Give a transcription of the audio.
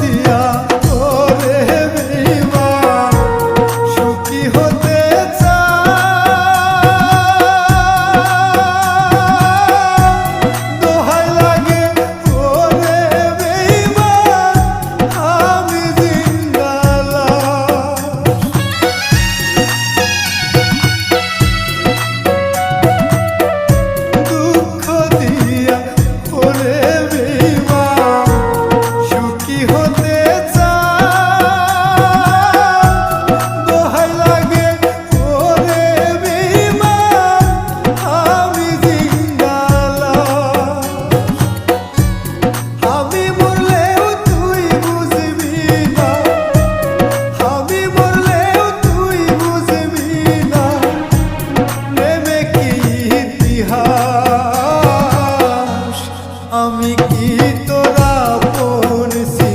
দিয়া আমি কি তোরা কোন সি